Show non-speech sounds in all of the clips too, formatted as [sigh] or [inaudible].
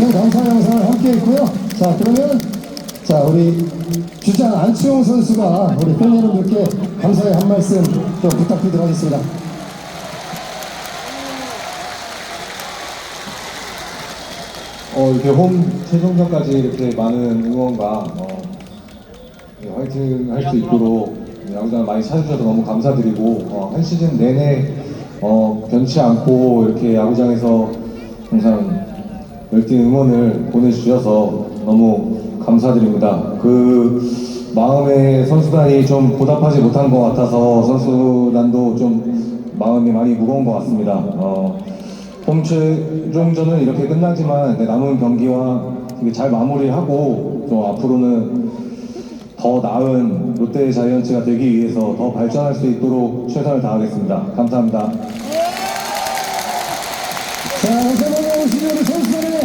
큰 감사 영상을 함께 했고요. 자, 그러면 자, 우리 주장 안치홍 선수가 우리 팬 여러분들께 감사의 한 말씀 좀 부탁드리도록 하겠습니다. 어, 이렇게 홈 최종전까지 이렇게 많은 응원과 어, 네, 화이팅 할 수 있도록 야구장 많이 찾아주셔서 너무 감사드리고 어, 한 시즌 내내 어, 변치 않고 이렇게 야구장에서 항상 열띤 응원을 보내주셔서 너무 감사드립니다. 그 마음에 선수단이 좀 보답하지 못한 것 같아서 선수단도 좀 마음이 많이 무거운 것 같습니다. 어, 홈 최종전은 이렇게 끝나지만 네, 남은 경기와 잘 마무리하고 좀 앞으로는 더 나은 롯데 자이언츠가 되기 위해서 더 발전할 수 있도록 최선을 다하겠습니다. 감사합니다. 자, 다시 한번 오신 우리 선수단의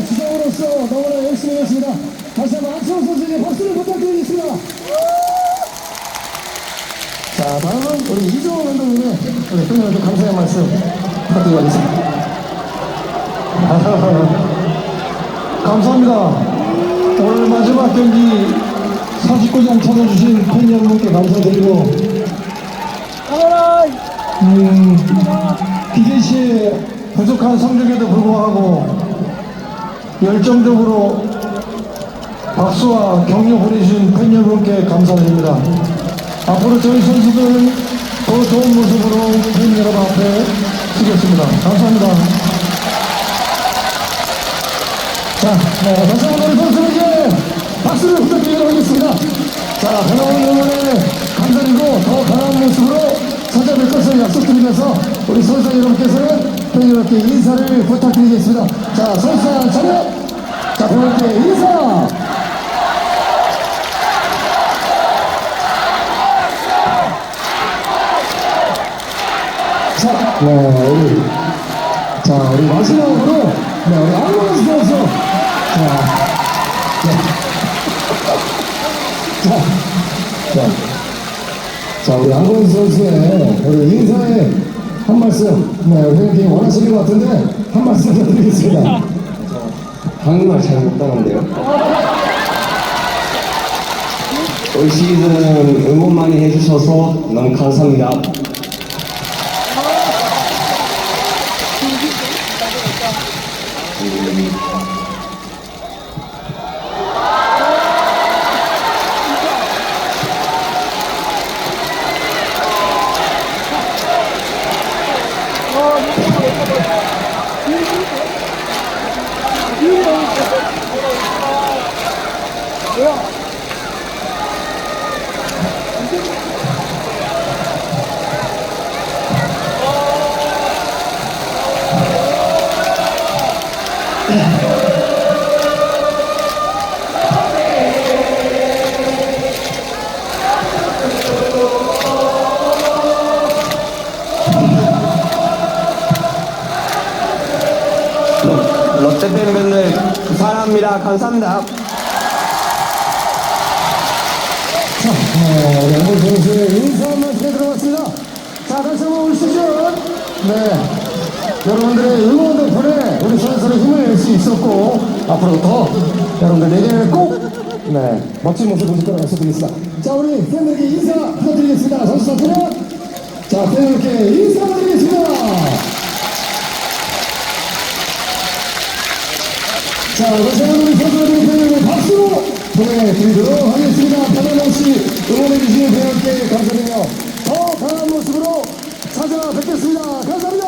주장으로서 너무나 열심히 했습니다. 다시 한번 안치홍 선수에게 박수를 부탁드리겠습니다. 자, 다음은 우리 이종호 감독님의 우리 팬여러분 감사의 말씀 부탁드리겠습니다. [laughs] 감사합니다. 오늘 마지막 경기 49장 찾아주신 팬 여러분께 감사드리고 음, 기계시의 부족한 성적에도 불구하고 열정적으로 박수와 격려 보내주신 팬 여러분께 감사드립니다. 앞으로 저희 선수들 더 좋은 모습으로 팬 여러분 앞에 서겠습니다. 감사합니다. 자, 네, 다시 한번 우리 선수에게 박수를 부탁드리도록 하겠습니다. 자, 변화원 응원에 감사드리고 더 강한 모습으로 찾아뵐 것을 약속드리면서 우리 선수 여러분께서는 팬 여러분께 인사를 부탁드리겠습니다. 자, 선수단 차렷! 자, 팬여러분께 인사! 자, 네, 우리, 자, 우리 마지막으로, 네, 우리 안무원 선수. 자, 네. 자, 자, 자, 우리 안건 선수의 우리 인사에 한 말씀, 네, 형님 원하시는 것 같은데, 한 말씀 부탁드리겠습니다. 한국말 잘 못하는데요. 올 시즌 응원 많이 해주셔서 너무 감사합니다. 롯데 팬 분들 사랑합니다. 감사합니다. 네, 우리 안건 선수의 인사 한 말씀에 들어갔습니다. 자, 다시 한번 올 시즌, 네, 여러분들의 응원 덕분에 우리 선수를 힘을 낼 수 있었고, 앞으로 더 여러분들 내년에 꼭, 네, 멋진 모습 보실 거라고 약속드리겠습니다. 자, 우리 팬들에게 인사 부탁드리겠습니다. 선수단들은, 자, 팬들께 인사드리겠습니다. 자, 한번 우리 선수들의 박수로 보내드리도록 하겠습니다. 변함없이 응원해주시는 팬들께 감사드리며 더 강한 모습으로 찾아뵙겠습니다. 감사합니다.